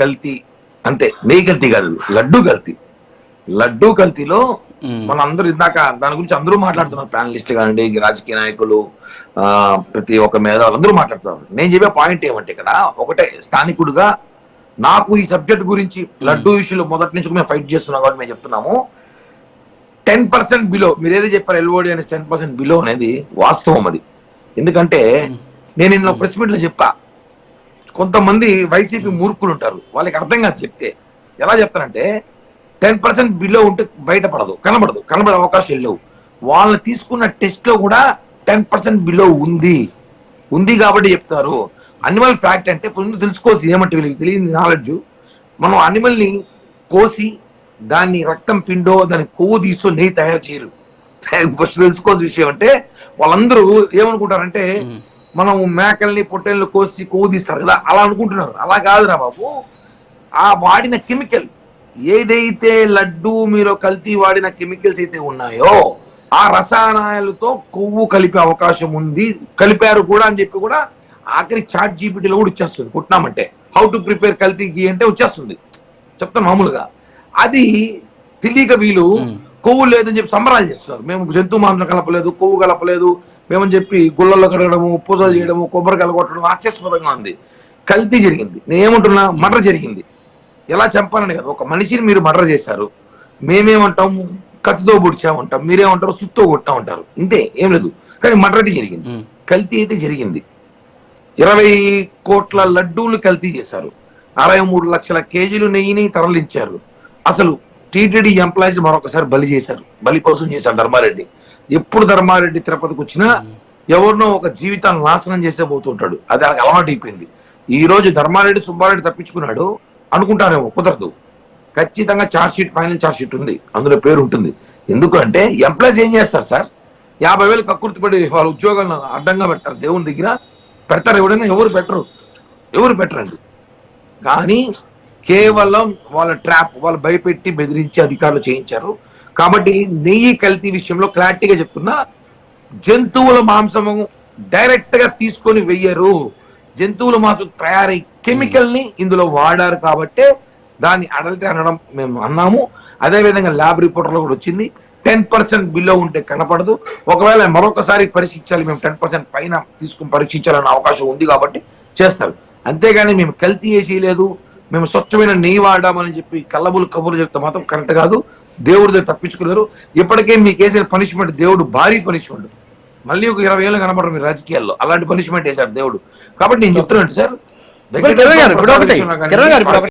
కల్తీ అంతే నెయ్యి కల్తీ కాదు లడ్డు కల్తీ. లడ్డు కల్తీలో మన అందరూ ఇందాక దాని గురించి అందరూ మాట్లాడుతున్నారు ప్యానలిస్ట్ కానివ్వండి రాజకీయ నాయకులు ఆ ప్రతి ఒక్క మేధావులు అందరూ మాట్లాడుతున్నారు. నేను చెప్పే పాయింట్ ఏమంటే ఇక్కడ ఒకటే స్థానికుడుగా నాకు ఈ సబ్జెక్ట్ గురించి లడ్డు ఇష్యూలో మొదటి నుంచి మేము ఫైట్ చేస్తున్నాం కాబట్టి మేము చెప్తున్నాము. టెన్ పర్సెంట్ బిలో మీరు ఏదో చెప్పారు ఎల్ఓడి అనేది టెన్ పర్సెంట్ బిలో అనేది వాస్తవం అది. ఎందుకంటే నేను నిన్న ప్రెస్ మీట్లో చెప్పా కొంతమంది వైసీపీ మూర్ఖులు ఉంటారు వాళ్ళకి అర్థం కాదు చెప్తే. ఎలా చెప్తారంటే టెన్ పర్సెంట్ బిలో ఉంటే బయటపడదు కనబడదు కనబడే అవకాశాలు లేవు. వాళ్ళని తీసుకున్న టెస్ట్లో కూడా టెన్ పర్సెంట్ బిలో ఉంది. ఉంది కాబట్టి చెప్తారు. అనిమల్ ఫ్యాక్ట్ అంటే ముందు తెలుసుకోవచ్చు ఏమంటే వీళ్ళకి తెలియని నాలెడ్జ్? మనం అనిమల్ని ని కోసి దాన్ని రక్తం పిండో దాన్ని కొవ్వు తీసో నెయ్యి తయారు చేయరు. ఫస్ట్ తెలుసుకోవాల్సిన విషయం అంటే వాళ్ళందరూ ఏమనుకుంటారంటే మనం మేకల్ని పొట్టేళ్ళని కోసి కొవ్వు తీస్తారు కదా అలా అనుకుంటున్నారు. అలా కాదురా బాబు. ఆ వాడిన కెమికల్ ఏదైతే లడ్డు మీరు కల్తీ వాడిన కెమికల్స్ అయితే ఉన్నాయో ఆ రసాయనాలతో కొవ్వు కలిపే అవకాశం ఉంది. కలిపారు కూడా అని చెప్పి కూడా ఆఖరి చాట్ జీపీటీలో కూడా వచ్చేస్తుంది. కుట్టినామంటే. హౌ టు ప్రిపేర్ కల్తీ ఘీ అంటే వచ్చేస్తుంది. చెప్తాను మామూలుగా. అది తెలియక వీళ్ళు కొవ్వు లేదని చెప్పి సంబరాలు చేస్తున్నారు. మేము జంతు మాంసం కలపలేదు కొవ్వు కలపలేదు మేమని చెప్పి గుళ్ళల్లో కడగడము పూజలు చేయడము కొబ్బరికాయలు కొట్టడం హాస్యాస్పదంగా ఉంది. కల్తీ జరిగింది. నేను ఏమంటున్నా మర్డర్ జరిగింది. ఎలా చంపాలని కదా. ఒక మనిషిని మీరు మర్డర్ చేశారు. మేమేమంటాం కత్తితో పొడిచామంటాం. మీరేమంటారు? సుత్తో కొట్టామంటారు. ఇంతే. ఏం లేదు. కానీ మర్డర్ అయితే జరిగింది. కల్తీ అయితే జరిగింది. ఇరవై కోట్ల లడ్డూలు కల్తీ చేశారు. అరవై మూడు లక్షల కేజీలు నెయ్యిని తరలించారు. అసలు టీటీడీ ఎంప్లాయీస్ మరొకసారి బలి చేశారు. బలి కోసం చేశారు ధర్మారెడ్డి. ఎప్పుడు ధర్మారెడ్డి తిరుపతికి వచ్చినా ఎవరినో ఒక జీవితాన్ని నాశనం చేసే పోతుంటాడు అది ఆయనకు అలవాటు అయిపోయింది. ఈ రోజు ధర్మారెడ్డి సుబ్బారెడ్డి తప్పించుకున్నాడు అనుకుంటానేమో కుదరదు. ఖచ్చితంగా charge sheet final charge sheet ఉంది. అందులో పేరు ఉంటుంది. ఎందుకంటే ఎంప్లాయీస్ ఏం చేస్తారు సార్? యాభై వేలు కక్కుర్తిపడి వాళ్ళ ఉద్యోగాలను అడ్డంగా పెడతారు. దేవుని దగ్గర పెడతారు ఎవడైనా ఎవరు పెట్టరు. ఎవరు పెట్టరండి? కానీ కేవలం వాళ్ళ ట్రాప్ వాళ్ళు భయపెట్టి బెదిరించి అధికారులు చేయించారు. కాబట్టి నెయ్యి కల్తీ విషయంలో క్లారిటీగా చెప్తున్నా జంతువుల మాంసము డైరెక్ట్గా తీసుకొని వెయ్యరు. జంతువుల మాంసం తయారై కెమికల్ని ఇందులో వాడారు కాబట్టే దాన్ని అడల్ట్ అనడం మేము అన్నాము. అదే విధంగా ల్యాబ్ రిపోర్టర్లో కూడా వచ్చింది. టెన్ పర్సెంట్ బిలో ఉంటే కనపడదు. ఒకవేళ మరొకసారి పరీక్షించాలి మేము టెన్ పర్సెంట్ పైన తీసుకుని పరీక్షించాలన్న అవకాశం ఉంది కాబట్టి చేస్తారు. అంతేగాని మేము కల్తీ చేసి లేదు మేము స్వచ్ఛమైన నెయ్యి వాడామని చెప్పి కల్లబులు కబుర్లు చెప్తే మాత్రం కరెక్ట్ కాదు. దేవుడి దగ్గర తప్పించుకున్నారు. ఇప్పటికే మీకు వేసిన పనిష్మెంట్ దేవుడు భారీ పనిష్మెంట్ మళ్ళీ ఒక ఇరవై ఏళ్ళు కనపడరు మీ రాజకీయాల్లో. అలాంటి పనిష్మెంట్ వేశారు దేవుడు. కాబట్టి నేను చెప్తున్నాను సార్.